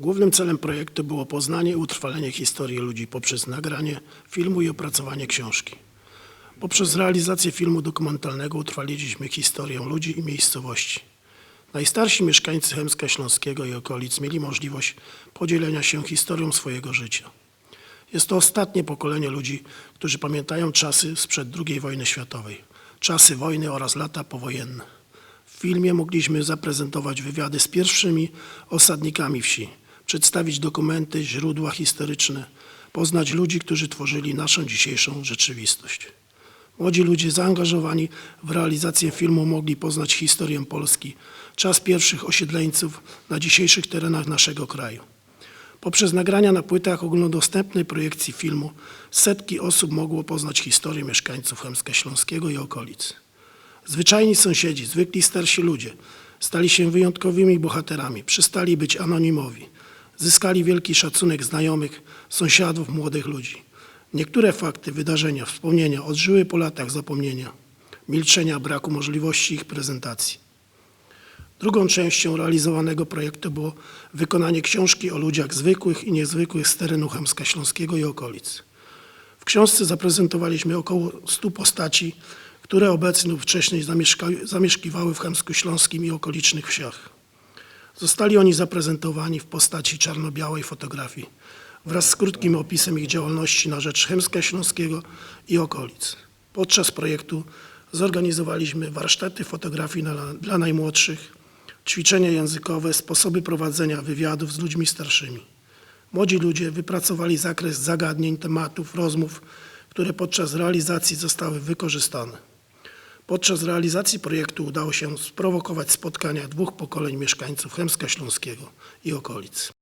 Głównym celem projektu było poznanie i utrwalenie historii ludzi poprzez nagranie filmu i opracowanie książki. Poprzez realizację filmu dokumentalnego utrwaliliśmy historię ludzi i miejscowości. Najstarsi mieszkańcy Chemska Śląskiego i okolic mieli możliwość podzielenia się historią swojego życia. Jest to ostatnie pokolenie ludzi, którzy pamiętają czasy sprzed II wojny światowej, czasy wojny oraz lata powojenne. W filmie mogliśmy zaprezentować wywiady z pierwszymi osadnikami wsi, przedstawić dokumenty, źródła historyczne, poznać ludzi, którzy tworzyli naszą dzisiejszą rzeczywistość. Młodzi ludzie zaangażowani w realizację filmu mogli poznać historię Polski, czas pierwszych osiedleńców na dzisiejszych terenach naszego kraju. Poprzez nagrania na płytach ogólnodostępnej projekcji filmu setki osób mogło poznać historię mieszkańców Chemska Śląskiego i okolic. Zwyczajni sąsiedzi, zwykli starsi ludzie stali się wyjątkowymi bohaterami, przestali być anonimowi, zyskali wielki szacunek znajomych, sąsiadów, młodych ludzi. Niektóre fakty, wydarzenia, wspomnienia odżyły po latach zapomnienia, milczenia, braku możliwości ich prezentacji. Drugą częścią realizowanego projektu było wykonanie książki o ludziach zwykłych i niezwykłych z terenu Chemska Śląskiego i okolic. W książce zaprezentowaliśmy około 100 postaci, które obecnie lub wcześniej zamieszkiwały w Chemsku Śląskim i okolicznych wsiach. Zostali oni zaprezentowani w postaci czarno-białej fotografii wraz z krótkim opisem ich działalności na rzecz Chemska Śląskiego i okolic. Podczas projektu zorganizowaliśmy warsztaty fotografii na, dla najmłodszych, ćwiczenia językowe, sposoby prowadzenia wywiadów z ludźmi starszymi. Młodzi ludzie wypracowali zakres zagadnień, tematów, rozmów, które podczas realizacji zostały wykorzystane. Podczas realizacji projektu udało się sprowokować spotkania dwóch pokoleń mieszkańców Chemska Śląskiego i okolic.